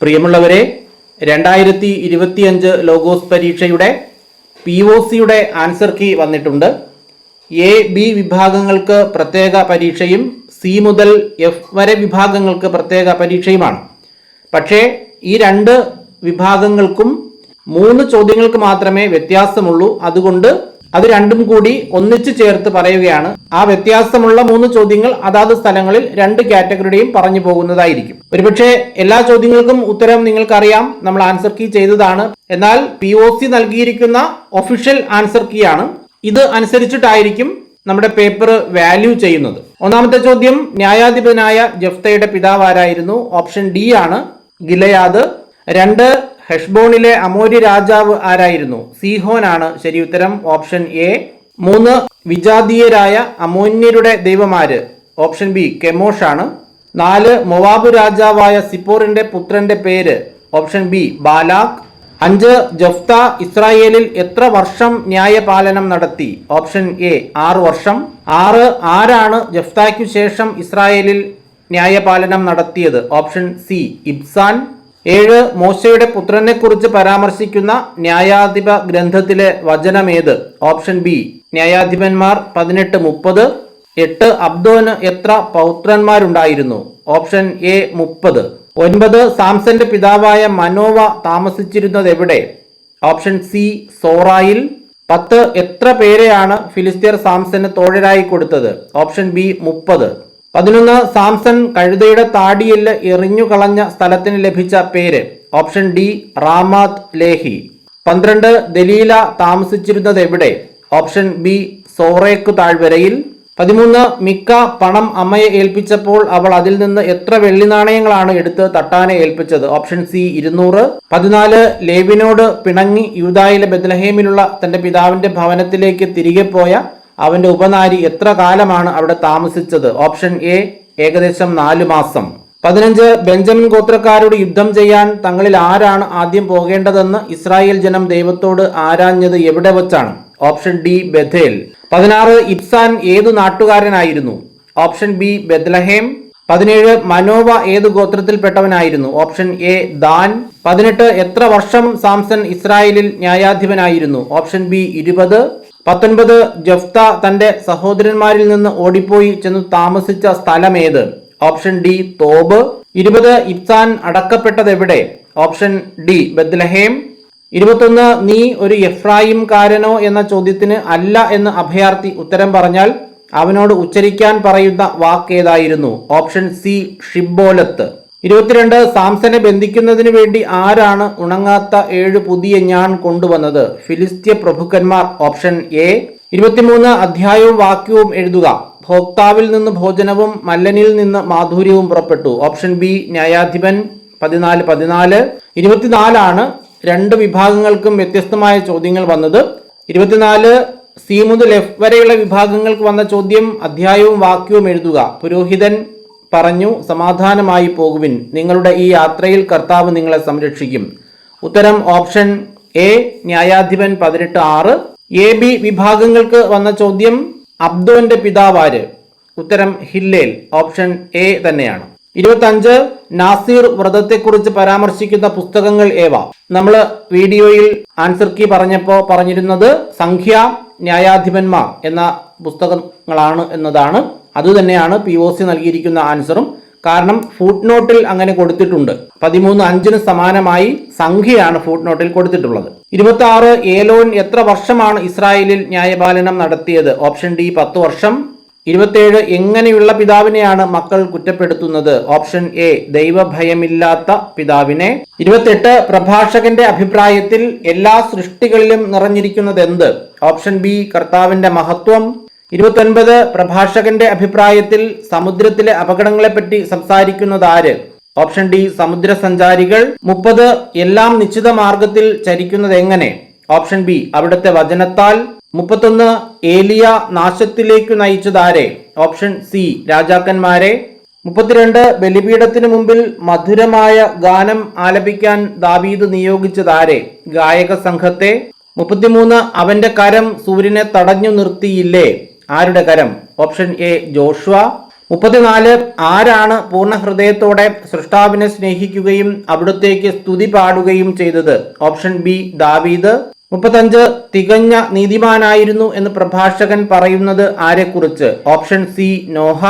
പ്രിയമുള്ളവരെ രണ്ടായിരത്തി ഇരുപത്തിയഞ്ച് ലോഗോസ് പരീക്ഷയുടെ പി ഒ സിയുടെ ആൻസർ കീ വന്നിട്ടുണ്ട്. എ ബി വിഭാഗങ്ങൾക്ക് പ്രത്യേക പരീക്ഷയും സി മുതൽ എഫ് വരെ വിഭാഗങ്ങൾക്ക് പ്രത്യേക പരീക്ഷയുമാണ്. പക്ഷേ ഈ രണ്ട് വിഭാഗങ്ങൾക്കും മൂന്ന് ചോദ്യങ്ങൾക്ക് മാത്രമേ വ്യത്യാസമുള്ളൂ. അതുകൊണ്ട് അത് രണ്ടും കൂടി ഒന്നിച്ചു ചേർത്ത് പറയുകയാണ്. ആ വ്യത്യാസമുള്ള മൂന്ന് ചോദ്യങ്ങൾ അതാത് സ്ഥലങ്ങളിൽ രണ്ട് കാറ്റഗറിയുടെയും പറഞ്ഞു പോകുന്നതായിരിക്കും. ഒരുപക്ഷെ എല്ലാ ചോദ്യങ്ങൾക്കും ഉത്തരം നിങ്ങൾക്കറിയാം. നമ്മൾ ആൻസർ കീ ചെയ്തതാണ്. എന്നാൽ പി ഒ സി നൽകിയിരിക്കുന്ന ഒഫീഷ്യൽ ആൻസർ കീ ആണ്. ഇത് അനുസരിച്ചിട്ടായിരിക്കും നമ്മുടെ പേപ്പർ വാല്യൂ ചെയ്യുന്നത്. ഒന്നാമത്തെ ചോദ്യം ന്യായാധിപനായ ജഫ്തയുടെ പിതാവ് ആരായിരുന്നു? ഓപ്ഷൻ ഡി ആണ്. ഗിലയാദ്. രണ്ട് ഹെഷ്ബോണിലെ അമോരി രാജാവ് ആരായിരുന്നു? സീഹോൻ ആണ് ശരി ഉത്തരം. ഓപ്ഷൻ എ മൂന്ന് വിജാതീയരായ അമോന്യരുടെ ദൈവമാര്. ഓപ്ഷൻ ബി കെമോഷ് ആണ് നാല് മൊവാബ് രാജാവായ സിപ്പോറിന്റെ പുത്രന്റെ പേര്. Option B Balak. അഞ്ച് ജഫ്ത ഇസ്രായേലിൽ എത്ര വർഷം ന്യായപാലനം നടത്തി? ഓപ്ഷൻ എ ആറ് വർഷം. ആറ് ആരാണ് ജഫ്തയ്ക്കു ശേഷം ഇസ്രായേലിൽ ന്യായപാലനം നടത്തിയത്? Option C Ibzan. ഏഴ് മോശയുടെ പുത്രനെ കുറിച്ച് പരാമർശിക്കുന്ന ന്യായാധിപ ഗ്രന്ഥത്തിലെ വചനമേത്? ഓപ്ഷൻ ബി ന്യായാധിപന്മാർ പതിനെട്ട് മുപ്പത്. എട്ട് അബ്ദോന് എത്ര പൗത്രന്മാരുണ്ടായിരുന്നു? ഓപ്ഷൻ എ മുപ്പത്. ഒൻപത് സാംസന്റെ പിതാവായ മനോവ താമസിച്ചിരുന്നത് എവിടെ ഓപ്ഷൻ സി സോറായിൽ. പത്ത് എത്ര പേരെയാണ് ഫിലിസ്തീർ സാംസന് തോഴരായി കൊടുത്തത്? ഓപ്ഷൻ ബി മുപ്പത്. പതിനൊന്ന് സാംസൺ കഴുതയുടെ താടിയെല്ല് എറിഞ്ഞു കളഞ്ഞ സ്ഥലത്തിന് ലഭിച്ച പേര്. Option D Ramath Lehi. പന്ത്രണ്ട് ദലീല താമസിച്ചിരുന്നത് എവിടെ? ഓപ്ഷൻ ബി സോറേക്ക് താഴ്വരയിൽ. പതിമൂന്ന് മിക്ക പണം അമ്മയെ ഏൽപ്പിച്ചപ്പോൾ അവൾ അതിൽ നിന്ന് എത്ര വെള്ളി നാണയങ്ങളാണ് എടുത്ത് തട്ടാനെ ഏൽപ്പിച്ചത്? ഓപ്ഷൻ സി ഇരുന്നൂറ്. പതിനാല് ലേവിനോട് പിണങ്ങി യൂതായിലെ ബദ്ലഹേമിലുള്ള തന്റെ പിതാവിന്റെ ഭവനത്തിലേക്ക് തിരികെ പോയ അവന്റെ ഉപനാരി എത്ര കാലമാണ് അവിടെ താമസിച്ചത്? ഓപ്ഷൻ എ ഏകദേശം നാലു മാസം. പതിനഞ്ച് ബെഞ്ചമിൻ ഗോത്രക്കാരോട് യുദ്ധം ചെയ്യാൻ തങ്ങളിൽ ആരാണ് ആദ്യം പോകേണ്ടതെന്ന് ഇസ്രായേൽ ജനം ദൈവത്തോട് ആരാഞ്ഞത് എവിടെ വച്ചാണ്? Option D Bethel. പതിനാറ് ഇബ്സാൻ ഏതു നാട്ടുകാരനായിരുന്നു? ഓപ്ഷൻ ബി ബെദ്ലഹേം പതിനേഴ് മനോവ ഏത് ഗോത്രത്തിൽപ്പെട്ടവനായിരുന്നു? Option A than. പതിനെട്ട് എത്ര വർഷം സാംസൺ ഇസ്രായേലിൽ ന്യായാധിപനായിരുന്നു? ഓപ്ഷൻ ബി ഇരുപത്. പത്തൊൻപത് ജഫ്ത തന്റെ സഹോദരന്മാരിൽ നിന്ന് ഓടിപ്പോയി ചെന്ന് താമസിച്ച സ്ഥലം ഏത് ഓപ്ഷൻ ഡി തോബ്. ഇരുപത് ഇബ്സാൻ അടക്കപ്പെട്ടത് എവിടെ ഓപ്ഷൻ ഡി ബദ്ലഹേം ഇരുപത്തൊന്ന് നീ ഒരു എഫ്രായിംകാരനോ എന്ന ചോദ്യത്തിന് അല്ല എന്ന് അഭയാർത്ഥി ഉത്തരം പറഞ്ഞാൽ അവനോട് ഉച്ചരിക്കാൻ പറയുന്ന വാക്കേതായിരുന്നു? ഓപ്ഷൻ സി ഷിബോലത്ത് ഇരുപത്തിരണ്ട് സാംസനെ ബന്ധിക്കുന്നതിന് വേണ്ടി ആരാണ് ഉണങ്ങാത്ത ഏഴ് പുതിയ ഞാൻ കൊണ്ടുവന്നത്? ഫിലിസ്തീയ പ്രഭുക്കന്മാർ ഓപ്ഷൻ എ. ഇരുപത്തിമൂന്ന് അധ്യായവും വാക്യവും എഴുതുക. ഭോക്താവിൽ നിന്ന് ഭോജനവും മല്ലനിൽ നിന്ന് മാധുര്യവും പുറപ്പെട്ടു. ഓപ്ഷൻ ബി ന്യായാധിപൻ. പതിനാല് പതിനാല്. ഇരുപത്തിനാലാണ് രണ്ട് വിഭാഗങ്ങൾക്കും വ്യത്യസ്തമായ ചോദ്യങ്ങൾ വന്നത്. ഇരുപത്തിനാല് സി മുതൽ എഫ് വരെയുള്ള വിഭാഗങ്ങൾക്ക് വന്ന ചോദ്യം അധ്യായവും വാക്യവും എഴുതുക. പുരോഹിതൻ പറഞ്ഞു സമാധാനമായി പോകുവിൻ. നിങ്ങളുടെ ഈ യാത്രയിൽ കർത്താവ് നിങ്ങളെ സംരക്ഷിക്കും. ഉത്തരം ഓപ്ഷൻ എ ന്യായാധിപൻ പതിനെട്ട് ആറ്. എ ബി വിഭാഗങ്ങൾക്ക് വന്ന ചോദ്യം അബ്ദോന്റെ പിതാവാര് ഉത്തരം ഹില്ലേൽ ഓപ്ഷൻ എ തന്നെയാണ്. ഇരുപത്തഞ്ച് നാസീർ വ്രതത്തെക്കുറിച്ച് പരാമർശിക്കുന്ന പുസ്തകങ്ങൾ ഏവ? നമ്മൾ വീഡിയോയിൽ ആൻസർ കീ പറഞ്ഞപ്പോൾ പറഞ്ഞിരുന്നത് സംഖ്യ ന്യായാധിപന്മാർ എന്ന പുസ്തകങ്ങളാണ് എന്നതാണ്. അതുതന്നെയാണ് പി ഒ സി നൽകിയിരിക്കുന്ന ആൻസറും. കാരണം ഫുട് നോട്ടിൽ അങ്ങനെ കൊടുത്തിട്ടുണ്ട്. പതിമൂന്ന് അഞ്ചിന് സമാനമായി സംഖ്യയാണ് ഫുട് നോട്ടിൽ കൊടുത്തിട്ടുള്ളത്. ഇരുപത്തി ആറ് ഏലോൻ എത്ര വർഷമാണ് ഇസ്രായേലിൽ ന്യായപാലനം നടത്തിയത്? ഓപ്ഷൻ ഡി പത്ത് വർഷം. ഇരുപത്തേഴ് എങ്ങനെയുള്ള പിതാവിനെയാണ് മക്കൾ കുറ്റപ്പെടുത്തുന്നത്? ഓപ്ഷൻ എ ദൈവഭയമില്ലാത്ത പിതാവിനെ. ഇരുപത്തെട്ട് പ്രഭാഷകന്റെ അഭിപ്രായത്തിൽ എല്ലാ സൃഷ്ടികളിലും നിറഞ്ഞിരിക്കുന്നത് എന്ത് ഓപ്ഷൻ ബി കർത്താവിന്റെ മഹത്വം. ഇരുപത്തൊൻപത് പ്രഭാഷകന്റെ അഭിപ്രായത്തിൽ സമുദ്രത്തിലെ അപകടങ്ങളെപ്പറ്റി സംസാരിക്കുന്നത് ആര് ഓപ്ഷൻ ഡി സമുദ്ര സഞ്ചാരികൾ മുപ്പത് എല്ലാം നിശ്ചിത മാർഗത്തിൽ ചരിക്കുന്നത് എങ്ങനെ ഓപ്ഷൻ ബി അവിടുത്തെ വചനത്താൽ. മുപ്പത്തൊന്ന് ഏലിയ നാശത്തിലേക്ക് നയിച്ചതാരെ? ഓപ്ഷൻ സി രാജാക്കന്മാരെ. മുപ്പത്തിരണ്ട് ബലിപീഠത്തിന് മുമ്പിൽ മധുരമായ ഗാനം ആലപിക്കാൻ ദാവീദ് നിയോഗിച്ചതാരെ? ഗായക സംഘത്തെ. മുപ്പത്തിമൂന്ന് അവന്റെ കരം സൂര്യനെ തടഞ്ഞു നിർത്തിയില്ലേ? ആരുടെ കരം? Option A Joshua. മുപ്പത്തിനാല് ആരാണ് പൂർണ ഹൃദയത്തോടെ സൃഷ്ടാവിനെ സ്നേഹിക്കുകയും അവിടുത്തേക്ക് സ്തുതി പാടുകയും ചെയ്തത്? ഓപ്ഷൻ ബി ദാവീദ്. മുപ്പത്തഞ്ച് തികഞ്ഞ നീതിമാനായിരുന്നു എന്ന് പ്രഭാഷകൻ പറയുന്നത് ആരെക്കുറിച്ച്? Option C Noah.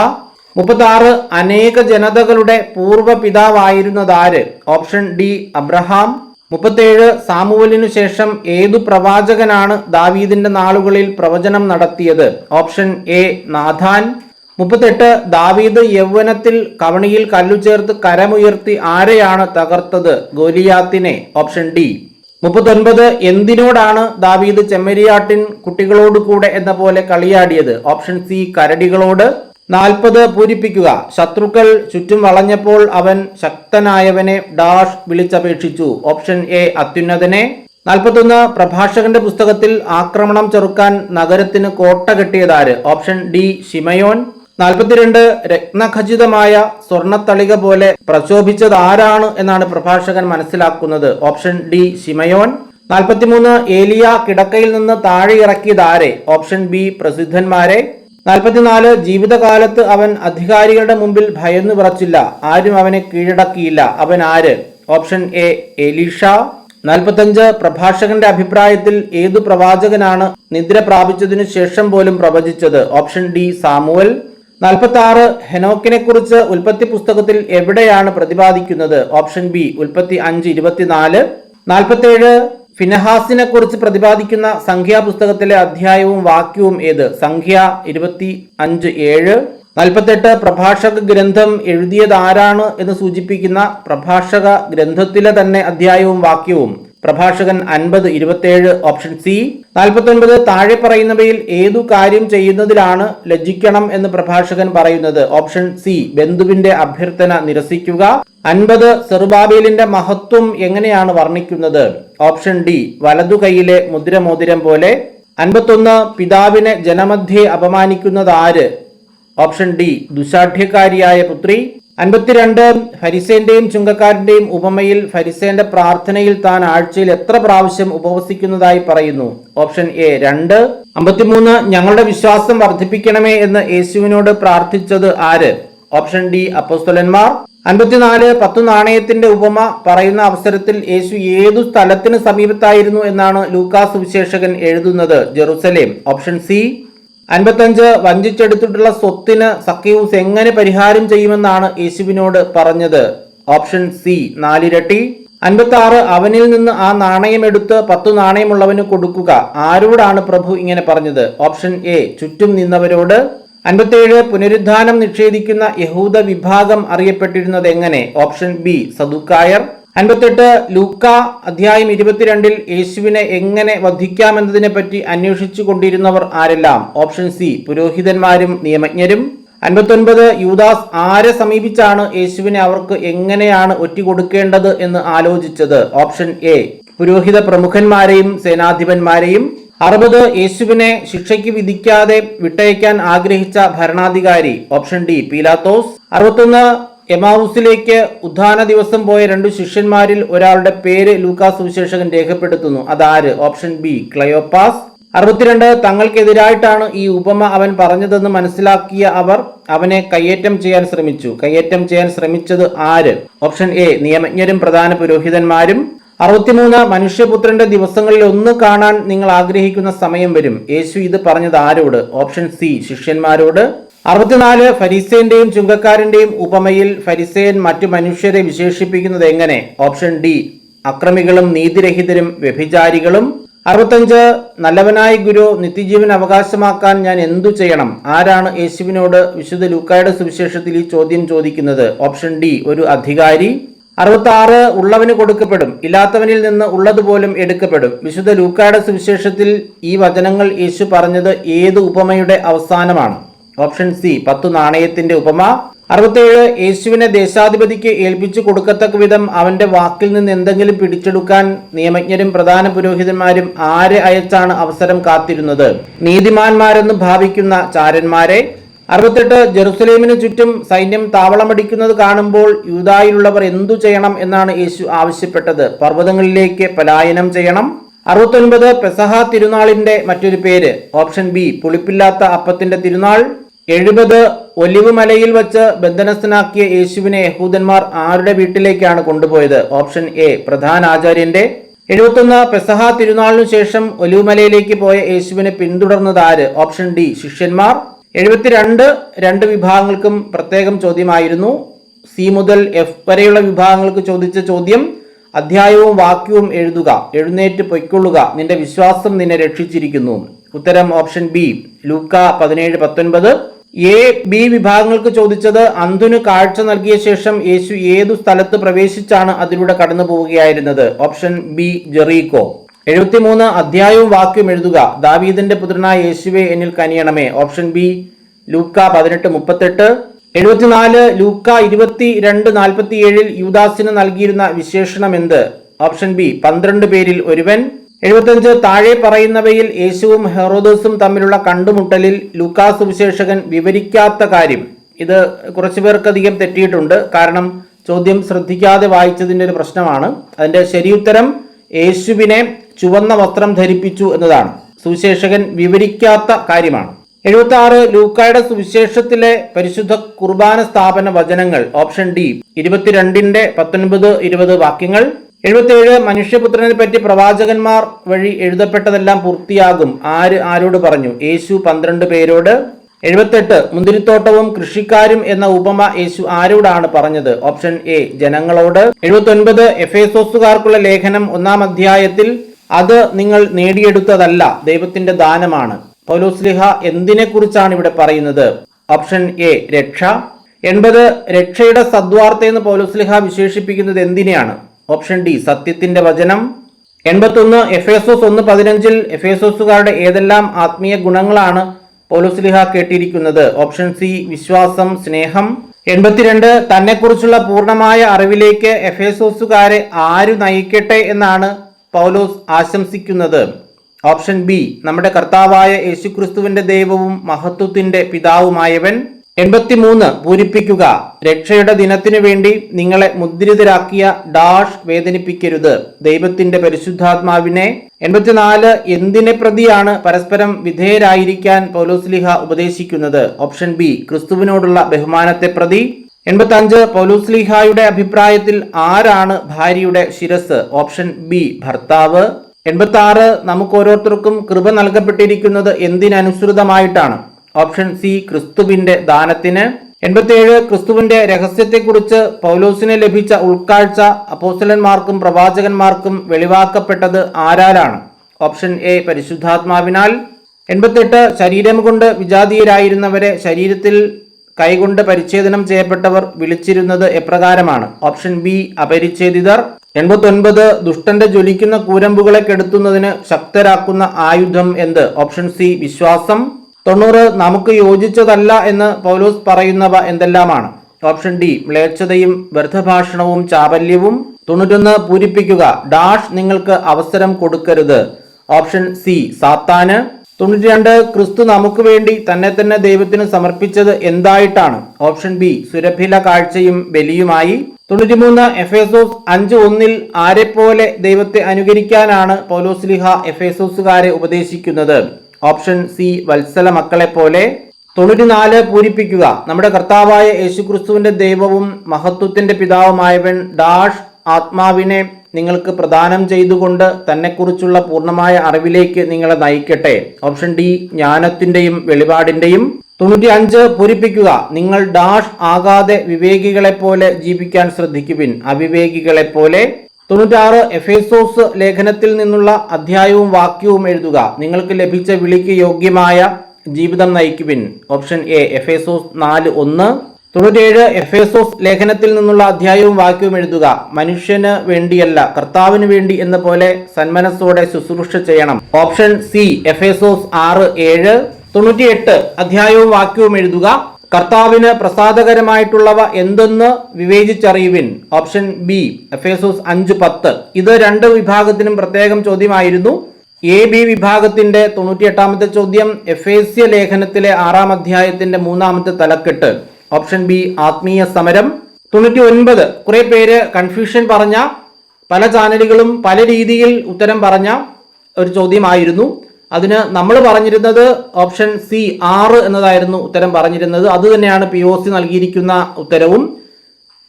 മുപ്പത്തി ആറ് അനേക ജനതകളുടെ പൂർവ പിതാവായിരുന്നതാര് ഓപ്ഷൻ ഡി അബ്രഹാം. മുപ്പത്തേഴ് സാമുവലിനു ശേഷം ഏതു പ്രവാചകനാണ് ദാവീദിന്റെ നാളുകളിൽ പ്രവചനം നടത്തിയത്? Option A Nathan. മുപ്പത്തെട്ട് ദാവീദ് യൗവനത്തിൽ കവണിയിൽ കല്ലു ചേർത്ത് കരമുയർത്തി ആരെയാണ് തകർത്തത്? ഗോലിയാത്തിനെ. Option D. മുപ്പത്തൊൻപത് എന്തിനോടാണ് ദാവീദ് ചെമ്മരിയാട്ടിൻ കുട്ടികളോട് കൂടെ എന്ന പോലെ കളിയാടിയത്? Option C കരടികളോട്. നാൽപ്പത് പൂരിപ്പിക്കുക. ശത്രുക്കൾ ചുറ്റും വളഞ്ഞപ്പോൾ അവൻ ശക്തനായവനെ ഡാഷ് വിളിച്ചപേക്ഷിച്ചു. ഓപ്ഷൻ എ അത്യുന്നതനെ. നാൽപ്പത്തൊന്ന് പ്രഭാഷകന്റെ പുസ്തകത്തിൽ ആക്രമണം ചെറുക്കാൻ നഗരത്തിന് കോട്ട കെട്ടിയതാര്? ഓപ്ഷൻ ഡി ഷിമയോൻ നാൽപ്പത്തിരണ്ട് രത്നഖചിതമായ സ്വർണത്തളിക പോലെ പ്രശോഭിച്ചത് ആരാണ് എന്നാണ് പ്രഭാഷകൻ മനസ്സിലാക്കുന്നത്. ഓപ്ഷൻ ഡി ഷിമയോൻ നാൽപ്പത്തിമൂന്ന് ഏലിയ കിടക്കയിൽ നിന്ന് താഴെ ഇറക്കിയത് ആരെ ഓപ്ഷൻ ബി പ്രസിദ്ധന്മാരെ. നാൽപ്പത്തിനാല് ജീവിതകാലത്ത് അവൻ അധികാരികളുടെ മുമ്പിൽ ഭയന്നു വിറച്ചില്ല. ആരും അവനെ കീഴടക്കിയില്ല. അവൻ ആര്? Option A Elisha. നാൽപ്പത്തഞ്ച് പ്രഭാഷകന്റെ അഭിപ്രായത്തിൽ ഏതു പ്രവാചകനാണ് നിദ്ര പ്രാപിച്ചതിനു ശേഷം പോലും പ്രവചിച്ചത്? Option D Samuel. നാൽപ്പത്തി ആറ് ഹെനോക്കിനെ കുറിച്ച് ഉൽപ്പത്തി പുസ്തകത്തിൽ എവിടെയാണ് പ്രതിപാദിക്കുന്നത്? ഓപ്ഷൻ ബി ഉൽപ്പത്തി അഞ്ച് ഇരുപത്തിനാല്. നാൽപ്പത്തേഴ് ഫിനഹാസിനെ കുറിച്ച് പ്രതിപാദിക്കുന്ന സംഖ്യാപുസ്തകത്തിലെ അധ്യായവും വാക്യവും ഏത്? സംഖ്യ ഇരുപത്തി അഞ്ച് ഏഴ്. നാൽപ്പത്തെട്ട് പ്രഭാഷക ഗ്രന്ഥം എഴുതിയതാരാണ് എന്ന് സൂചിപ്പിക്കുന്ന പ്രഭാഷക ഗ്രന്ഥത്തിലെ തന്നെ അധ്യായവും വാക്യവും. പ്രഭാഷകൻ അൻപത് ഇരുപത്തേഴ് ഓപ്ഷൻ സി. നാൽപ്പത്തൊൻപത് താഴെ പറയുന്നവയിൽ ഏതു കാര്യം ചെയ്യുന്നതിലാണ് ലജ്ജിക്കണം എന്ന് പ്രഭാഷകൻ പറയുന്നത്. ഓപ്ഷൻ സി ബന്ധുവിന്റെ അഭ്യർത്ഥന നിരസിക്കുക. അൻപത് സെറുബാബേലിന്റെ മഹത്വം എങ്ങനെയാണ് വർണിക്കുന്നത്? ഓപ്ഷൻ ഡി വലതു കൈയിലെ മുദ്രമോതിരം പോലെ. അൻപത്തൊന്ന് പിതാവിനെ ജനമധ്യേ അപമാനിക്കുന്നത് ആര് ഓപ്ഷൻ ഡി ദുശാഠ്യക്കാരിയായ പുത്രി. അൻപത്തിരണ്ട് ഫരിസേന്റെയും ചുങ്കക്കാരന്റെയും ഉപമയിൽ ഫരിസേന്റെ പ്രാർത്ഥനയിൽ താൻ ആഴ്ചയിൽ എത്ര പ്രാവശ്യം ഉപവസിക്കുന്നതായി പറയുന്നു? ഓപ്ഷൻ എ രണ്ട്. അമ്പത്തിമൂന്ന് ഞങ്ങളുടെ വിശ്വാസം വർദ്ധിപ്പിക്കണമേ എന്ന് യേശുവിനോട് പ്രാർത്ഥിച്ചത് ആര്? ഓപ്ഷൻ ഡി അപ്പോസ്തലന്മാർ. അൻപത്തിനാല് പത്ത് നാണയത്തിന്റെ ഉപമ പറയുന്ന അവസരത്തിൽ യേശു ഏതു സ്ഥലത്തിന് സമീപത്തായിരുന്നു എന്നാണ് ലൂക്കാസ് സുവിശേഷകൻ എഴുതുന്നത് ജെറുസലേം. ഓപ്ഷൻ സി അൻപത്തഞ്ച് വഞ്ചിച്ചെടുത്തിട്ടുള്ള സ്വത്തിന് സഖ്യൂസ് എങ്ങനെ പരിഹാരം ചെയ്യുമെന്നാണ് യേശുവിനോട് പറഞ്ഞത്. ഓപ്ഷൻ സി നാലിരട്ടി. അൻപത്തി ആറ് അവനിൽ നിന്ന് ആ നാണയം എടുത്ത് പത്തു നാണയമുള്ളവന് കൊടുക്കുക. ആരോടാണ് പ്രഭു ഇങ്ങനെ പറഞ്ഞത്? ഓപ്ഷൻ എ ചുറ്റും നിന്നവരോട്. അൻപത്തേഴ് പുനരുദ്ധാനം നിഷേധിക്കുന്ന യഹൂദ വിഭാഗം അറിയപ്പെട്ടിരുന്നത് എങ്ങനെ ഓപ്ഷൻ ബി സദുക്കായർ. അൻപത്തെട്ട് ലൂക്ക അധ്യായം ഇരുപത്തിരണ്ടിൽ യേശുവിനെ എങ്ങനെ വധിക്കാമെന്നതിനെ പറ്റി അന്വേഷിച്ചു കൊണ്ടിരുന്നവർ ആരെല്ലാം? ഓപ്ഷൻ സി പുരോഹിതന്മാരും നിയമജ്ഞരും. അൻപത്തൊൻപത് യൂദാസ് ആരെ സമീപിച്ചാണ് യേശുവിനെ അവർക്ക് എങ്ങനെയാണ് ഒറ്റിക്കൊടുക്കേണ്ടത് എന്ന് ആലോചിച്ചത്? ഓപ്ഷൻ എ പുരോഹിത പ്രമുഖന്മാരെയും സേനാധിപന്മാരെയും. അറുപത് യേശുവിനെ ശിക്ഷയ്ക്ക് വിധിക്കാതെ വിട്ടയക്കാൻ ആഗ്രഹിച്ച ഭരണാധികാരി. ഓപ്ഷൻ ഡി പീലാത്തോസ്. അറുപത്തൊന്ന് എമാവുസിലേക്ക് ഉദ്ധാന ദിവസം പോയ രണ്ടു ശിഷ്യന്മാരിൽ ഒരാളുടെ പേര് ലൂക്കാസ് സുവിശേഷകൻ രേഖപ്പെടുത്തുന്നു. അതാര്? ഓപ്ഷൻ ബി ക്ലയോപ്പാസ് അറുപത്തിരണ്ട് തങ്ങൾക്കെതിരായിട്ടാണ് ഈ ഉപമ അവൻ പറഞ്ഞതെന്ന് മനസ്സിലാക്കിയ അവർ അവനെ കയ്യേറ്റം ചെയ്യാൻ ശ്രമിച്ചു. കയ്യേറ്റം ചെയ്യാൻ ശ്രമിച്ചത് ആര്? ഓപ്ഷൻ എ നിയമജ്ഞരും പ്രധാന പുരോഹിതന്മാരും. അറുപത്തിമൂന്ന് മനുഷ്യപുത്രന്റെ ദിവസങ്ങളിൽ ഒന്ന് കാണാൻ നിങ്ങൾ ആഗ്രഹിക്കുന്ന സമയം വരും. യേശു ഇത് പറഞ്ഞത് ആരോട്? ഓപ്ഷൻ സി ശിഷ്യന്മാരോട്. അറുപത്തിനാല് ഫരിസേന്റെയും ചുങ്കക്കാരന്റെയും ഉപമയിൽ ഫരിസേൻ മറ്റു മനുഷ്യരെ വിശേഷിപ്പിക്കുന്നത് എങ്ങനെ? ഓപ്ഷൻ ഡി അക്രമികളും നീതിരഹിതരും വ്യഭിചാരികളും. അറുപത്തഞ്ച് നല്ലവനായ ഗുരു നിത്യജീവൻ അവകാശമാക്കാൻ ഞാൻ എന്തു ചെയ്യണം? ആരാണ് യേശുവിനോട് വിശുദ്ധ ലൂക്കായുടെ സുവിശേഷത്തിൽ ഈ ചോദ്യം ചോദിക്കുന്നത്? ഓപ്ഷൻ ഡി ഒരു അധികാരി. അറുപത്തി ആറ് ഉള്ളവന് കൊടുക്കപ്പെടും. ഇല്ലാത്തവനിൽ നിന്ന് ഉള്ളതുപോലും എടുക്കപ്പെടും. വിശുദ്ധ ലൂക്കായുടെ സുവിശേഷത്തിൽ ഈ വചനങ്ങൾ യേശു പറഞ്ഞത് ഏത് ഉപമയുടെ അവസാനമാണ്? ഓപ്ഷൻ സി പത്തു നാണയത്തിന്റെ ഉപമ. അറുപത്തേഴ് യേശുവിനെ ദേശാധിപതിക്ക് ഏൽപ്പിച്ചു കൊടുക്കത്തക്ക വിധം അവന്റെ വാക്കിൽ നിന്ന് എന്തെങ്കിലും പിടിച്ചെടുക്കാൻ നിയമജ്ഞരും പ്രധാന പുരോഹിതന്മാരും ആരെ അയച്ചാണ് അവസരം കാത്തിരുന്നത്? നീതിമാന്മാരെന്ന് ഭാവിക്കുന്ന ചാരന്മാരെ. അറുപത്തെട്ട് ജെറുസലേമിന് ചുറ്റും സൈന്യം താവളമടിക്കുന്നത് കാണുമ്പോൾ യൂതായിലുള്ളവർ എന്തു ചെയ്യണം എന്നാണ് യേശു ആവശ്യപ്പെട്ടത്? പർവതങ്ങളിലേക്ക് പലായനം ചെയ്യണം. അറുപത്തൊൻപത് പെസഹ തിരുനാളിന്റെ മറ്റൊരു പേര്. ഓപ്ഷൻ ബി പുളിപ്പില്ലാത്ത അപ്പത്തിന്റെ തിരുനാൾ. എഴുപത് ഒലിവ് മലയിൽ വച്ച് ബന്ധനസ്ഥനാക്കിയ യേശുവിനെ യഹൂദന്മാർ ആരുടെ വീട്ടിലേക്കാണ് കൊണ്ടുപോയത്? ഓപ്ഷൻ എ പ്രധാന ആചാര്യന്റെ. എഴുപത്തൊന്ന് പെസഹ തിരുനാളിനു ശേഷം ഒലിവുമലയിലേക്ക് പോയ യേശുവിനെ പിന്തുടർന്നത് ആര്? ഓപ്ഷൻ ഡി ശിഷ്യന്മാർ. എഴുപത്തിരണ്ട് രണ്ട് വിഭാഗങ്ങൾക്കും പ്രത്യേകം ചോദ്യമായിരുന്നു. സി മുതൽ എഫ് വരെയുള്ള വിഭാഗങ്ങൾക്ക് ചോദിച്ച ചോദ്യം അധ്യായവും വാക്യവും എഴുതുക എഴുന്നേറ്റ് പൊയ്ക്കൊള്ളുക നിന്റെ വിശ്വാസം നിന്നെ രക്ഷിച്ചിരിക്കുന്നു. ഉത്തരം ഓപ്ഷൻ ബി ലൂക്ക പതിനേഴ് പത്തൊൻപത്. എ ബി വിഭാഗങ്ങൾക്ക് ചോദിച്ചത് അന്തുന് കാഴ്ച നൽകിയ ശേഷം യേശു ഏതു സ്ഥലത്ത് പ്രവേശിച്ചാണ് അതിലൂടെ കടന്നു പോവുകയായിരുന്നത്? ഓപ്ഷൻ ബി ജെറീകോ എഴുപത്തിമൂന്ന് അധ്യായവും വാക്യം എഴുതുക. ദാവീദിന്റെ പുത്രനായ യേശുവെ എന്നിൽ കനിയണമേ. ഓപ്ഷൻ ബി ലൂക്ക പതിനെട്ട് മുപ്പത്തെട്ട്. എഴുപത്തിനാല് ലൂക്ക ഇരുപത്തി രണ്ട് നാൽപ്പത്തി ഏഴിൽ യൂദാസിന് നൽകിയിരുന്ന വിശേഷണം എന്ത്? ഓപ്ഷൻ ബി പന്ത്രണ്ട് പേരിൽ ഒരുവൻ. എഴുപത്തഞ്ച് താഴെ പറയുന്നവയിൽ യേശുവും ഹെറോദോസും തമ്മിലുള്ള കണ്ടുമുട്ടലിൽ ലൂക്കാസ് സുവിശേഷകൻ വിവരിക്കാത്ത കാര്യം. ഇത് കുറച്ചു പേർക്കധികം തെറ്റിയിട്ടുണ്ട്. കാരണം ചോദ്യം ശ്രദ്ധിക്കാതെ വായിച്ചതിന്റെ ഒരു പ്രശ്നമാണ്. അതിന്റെ ശരിയുത്തരം യേശുവിനെ ചുവന്ന വസ്ത്രം ധരിപ്പിച്ചു എന്നതാണ്. സുവിശേഷകൻ വിവരിക്കാത്ത കാര്യമാണ്. എഴുപത്തി ആറ് ലൂക്കായുടെ സുവിശേഷത്തിലെ പരിശുദ്ധ കുർബാന സ്ഥാപന വചനങ്ങൾ ഓപ്ഷൻ ഡി ഇരുപത്തിരണ്ടിന്റെ പത്തൊൻപത് ഇരുപത് വാക്യങ്ങൾ. എഴുപത്തിയേഴ് മനുഷ്യപുത്രനെ പറ്റി പ്രവാചകന്മാർ വഴി എഴുതപ്പെട്ടതെല്ലാം പൂർത്തിയാകും. ആര് ആരോട് പറഞ്ഞു? യേശു പന്ത്രണ്ട് പേരോട്. എഴുപത്തെട്ട് മുന്തിരിത്തോട്ടവും കൃഷിക്കാരും എന്ന ഉപമ യേശു ആരോടാണ് പറഞ്ഞത്? ഓപ്ഷൻ എ ജനങ്ങളോട്. എഴുപത്തൊൻപത് എഫേസോസുകാർക്കുള്ള ലേഖനം ഒന്നാം അധ്യായത്തിൽ അത് നിങ്ങൾ നേടിയെടുത്തതല്ല ദൈവത്തിന്റെ ദാനമാണ്. പൗലോസ്ലിഹ എന്തിനെ കുറിച്ചാണ് ഇവിടെ പറയുന്നത്? ഓപ്ഷൻ എ രക്ഷ. എൺപത് രക്ഷയുടെ സദ്വാർത്ത എന്ന് പൗലോസ്ലിഹ വിശേഷിപ്പിക്കുന്നത് എന്തിനെയാണ്? ഓപ്ഷൻ ഡി സത്യത്തിന്റെ വചനം. എൺപത്തൊന്ന് എഫേസോസ് ഒന്ന് പതിനഞ്ചിൽ എഫ് എസ് എസുകാരുടെ ഏതെല്ലാം ആത്മീയ ഗുണങ്ങളാണ് പൗലോസ്ലിഹ കേട്ടിരിക്കുന്നത്? ഓപ്ഷൻ സി വിശ്വാസം സ്നേഹം. എൺപത്തിരണ്ട് തന്നെക്കുറിച്ചുള്ള പൂർണമായ അറിവിലേക്ക് എഫ് എഫേസോസുകാരെ ആര് നയിക്കട്ടെ എന്നാണ് പൗലോസ് ആശംസിക്കുന്നത്. ഓപ്ഷൻ ബി നമ്മുടെ കർത്താവായ യേശുക്രിസ്തുവിന്റെ ദൈവവും മഹത്വത്തിന്റെ പിതാവുമായവൻ. എൺപത്തിമൂന്ന് പൂരിപ്പിക്കുക. രക്ഷയുടെ ദിനത്തിനു വേണ്ടി നിങ്ങളെ മുദ്രിതരാക്കിയ ഡാഷ് വേദനിപ്പിക്കരുത്. ദൈവത്തിന്റെ പരിശുദ്ധാത്മാവിനെ. എൺപത്തിനാല് എന്തിനെ പ്രതിയാണ് പരസ്പരം വിധേയരായിരിക്കാൻ പൗലോസ്ലിഹ ഉപദേശിക്കുന്നത്? ഓപ്ഷൻ ബി ക്രിസ്തുവിനോടുള്ള ബഹുമാനത്തെ പ്രതി. എൺപത്തി അഞ്ച് പൗലോസ്ലിഹായുടെ അഭിപ്രായത്തിൽ ആരാണ് ഭാര്യയുടെ ശിരസ്? ഓപ്ഷൻ ബി ഭർത്താവ്. എൺപത്തി ആറ് നമുക്ക് ഓരോരുത്തർക്കും കൃപ നൽകപ്പെട്ടിരിക്കുന്നത് എന്തിനനുസൃതമായിട്ടാണ്? ഓപ്ഷൻ സി ക്രിസ്തുവിന്റെ ദാനത്തിന്. എൺപത്തിയേഴ് ക്രിസ്തുവിന്റെ രഹസ്യത്തെക്കുറിച്ച് പൗലോസിന് ലഭിച്ച ഉൾക്കാഴ്ച അപ്പോസ്റ്റലന്മാർക്കും പ്രവാചകന്മാർക്കും വെളിവാക്കപ്പെട്ടത് ആരാലാണ്? ഓപ്ഷൻ എ പരിശുദ്ധാത്മാവിനാൽ. എൺപത്തെട്ട് ശരീരം കൊണ്ട് വിജാതീയരായിരുന്നവരെ ശരീരത്തിൽ കൈകൊണ്ട് പരിച്ഛേദനം ചെയ്യപ്പെട്ടവർ വിളിച്ചിരുന്നത് എപ്രകാരമാണ്? ഓപ്ഷൻ ബി അപരിച്ഛേദിതർ. എൺപത്തൊൻപത് ദുഷ്ടന്റെ ജ്വലിക്കുന്ന കൂരമ്പുകളെ കെടുത്തുന്നതിന് ശക്തരാക്കുന്ന ആയുധം എന്ത്? ഓപ്ഷൻ സി വിശ്വാസം. തൊണ്ണൂറ് നമുക്ക് യോജിച്ചതല്ല എന്ന് പൗലോസ് പറയുന്നവ എന്തെല്ലാമാണ്? ഓപ്ഷൻ ഡി മ്ലേച്ഛതയും വ്യർത്ഥഭാഷണവും ചാബല്യവും. തൊണ്ണൂറ്റൊന്ന് പൂരിപ്പിക്കുക. ഡാഷ് നിങ്ങൾക്ക് അവസരം കൊടുക്കരുത്. ഓപ്ഷൻ സി സാത്താന്. തൊണ്ണൂറ്റി രണ്ട് ക്രിസ്തു നമുക്ക് വേണ്ടി തന്നെ തന്നെ ദൈവത്തിന് സമർപ്പിച്ചത് എന്തായിട്ടാണ്? ഓപ്ഷൻ ബി സുരഭില കാഴ്ചയും ബലിയുമായി. തൊണ്ണൂറ്റിമൂന്ന് എഫേസോസ് അഞ്ച് ഒന്നിൽ ആരെപ്പോലെ ദൈവത്തെ അനുകരിക്കാനാണ് പൗലോസ്ലിഹ എഫേസോസുകാരെ ഉപദേശിക്കുന്നത്? ഓപ്ഷൻ സി വത്സല മക്കളെ പോലെ തൊണ്ണൂറ്റിനാല് പൂരിപ്പിക്കുക. നമ്മുടെ കർത്താവായ യേശുക്രിസ്തുവിന്റെ ദൈവവും മഹത്വത്തിന്റെ പിതാവുമായവൻ ഡാഷ് ആത്മാവിനെ നിങ്ങൾക്ക് പ്രദാനം ചെയ്തുകൊണ്ട് തന്നെക്കുറിച്ചുള്ള പൂർണമായ അറിവിലേക്ക് നിങ്ങളെ നയിക്കട്ടെ. Option D ജ്ഞാനത്തിന്റെയും വെളിപാടിന്റെയും. തൊണ്ണൂറ്റി അഞ്ച് പൂരിപ്പിക്കുക. നിങ്ങൾ ഡാഷ് ആകാതെ വിവേകികളെ പോലെ ജീവിക്കാൻ ശ്രദ്ധിക്കുവിൻ. അവിവേകികളെ പോലെ തൊണ്ണൂറ്റാറ് എഫേസോസ് ലേഖനത്തിൽ നിന്നുള്ള അധ്യായവും വാക്യവും എഴുതുക. നിങ്ങൾക്ക് ലഭിച്ച വിളിക്ക് യോഗ്യമായ ജീവിതം നയിക്കുവിൻ ഓപ്ഷൻ എ എഫേസോസ് നാല് ഒന്ന്. തൊണ്ണൂറ്റേഴ് എഫേസോസ് ലേഖനത്തിൽ നിന്നുള്ള അധ്യായവും വാക്യവും എഴുതുക. മനുഷ്യന് വേണ്ടിയല്ല കർത്താവിന് വേണ്ടി എന്ന പോലെ സന്മനസ്സോടെ ശുശ്രൂഷ ചെയ്യണം. ഓപ്ഷൻ സി എഫേസോസ് ആറ് ഏഴ്. തൊണ്ണൂറ്റിയെട്ട് അധ്യായവും വാക്യവും എഴുതുക. കർത്താവിന് പ്രസാദകരമായിട്ടുള്ളവ എന്തെന്ന് വിവേചിച്ചറിയുവിൻ? ഓപ്ഷൻ ബി എഫേസൂസ് അഞ്ച് പത്ത്. ഇത് രണ്ട് വിഭാഗത്തിനും പ്രത്യേകം ചോദ്യമായിരുന്നു. എ ബി വിഭാഗത്തിന്റെ തൊണ്ണൂറ്റിയെട്ടാമത്തെ ചോദ്യം എഫേസ്യ ലേഖനത്തിലെ ആറാം അധ്യായത്തിന്റെ മൂന്നാമത്തെ തലക്കെട്ട്. ഓപ്ഷൻ ബി ആത്മീയ സമരം. തൊണ്ണൂറ്റി ഒൻപത് കുറെ പേര് കൺഫ്യൂഷൻ പറഞ്ഞ പല ചാനലുകളും പല രീതിയിൽ ഉത്തരം പറഞ്ഞ ഒരു ചോദ്യമായിരുന്നു. അതിന് നമ്മൾ പറഞ്ഞിരുന്നത് ഓപ്ഷൻ സി ആറ് എന്നതായിരുന്നു ഉത്തരം പറഞ്ഞിരുന്നത്. അതുതന്നെയാണ് പി ഒ സി നൽകിയിരിക്കുന്ന ഉത്തരവും.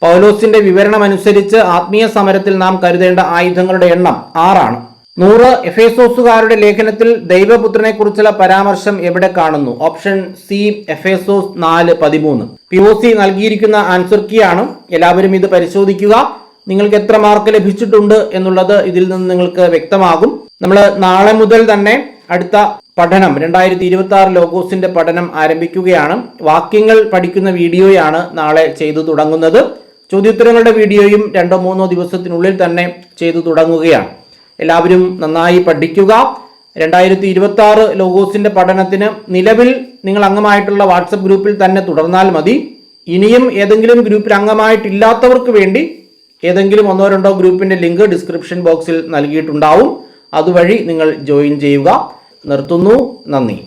പൗലോസിന്റെ വിവരണം അനുസരിച്ച് ആത്മീയ സമരത്തിൽ നാം കരുതേണ്ട ആയുധങ്ങളുടെ എണ്ണം ആറാണ്. നൂറ് എഫേസോസുകാരുടെ ലേഖനത്തിൽ ദൈവപുത്രനെ കുറിച്ചുള്ള പരാമർശം എവിടെ കാണുന്നു? ഓപ്ഷൻ സി എഫേസോസ് നാല് പതിമൂന്ന്. പി ഒ സി നൽകിയിരിക്കുന്ന ആൻസർ കീ ആണ്. എല്ലാവരും ഇത് പരിശോധിക്കുക. നിങ്ങൾക്ക് എത്ര മാർക്ക് ലഭിച്ചിട്ടുണ്ട് എന്നുള്ളത് ഇതിൽ നിന്ന് നിങ്ങൾക്ക് വ്യക്തമാകും. നമ്മൾ നാളെ മുതൽ തന്നെ അടുത്ത പഠനം. രണ്ടായിരത്തി ഇരുപത്തി ആറ് ലോഗോസിന്റെ പഠനം ആരംഭിക്കുകയാണ്. വാക്യങ്ങൾ പഠിക്കുന്ന വീഡിയോയാണ് നാളെ ചെയ്തു തുടങ്ങുന്നത്. ചോദ്യോത്തരങ്ങളുടെ വീഡിയോയും രണ്ടോ മൂന്നോ ദിവസത്തിനുള്ളിൽ തന്നെ ചെയ്തു തുടങ്ങുകയാണ്. എല്ലാവരും നന്നായി പഠിക്കുക. രണ്ടായിരത്തി ഇരുപത്തി ആറ് ലോഗോസിന്റെ പഠനത്തിന് നിലവിൽ നിങ്ങൾ അംഗമായിട്ടുള്ള വാട്സപ്പ് ഗ്രൂപ്പിൽ തന്നെ തുടർന്നാൽ മതി. ഇനിയും ഏതെങ്കിലും ഗ്രൂപ്പിൽ അംഗമായിട്ടില്ലാത്തവർക്ക് വേണ്ടി ഏതെങ്കിലും ഒന്നോ രണ്ടോ ഗ്രൂപ്പിന്റെ ലിങ്ക് ഡിസ്ക്രിപ്ഷൻ ബോക്സിൽ നൽകിയിട്ടുണ്ടാവും. അതുവഴി നിങ്ങൾ ജോയിൻ ചെയ്യുക. നിർത്തുന്നു. നന്ദി.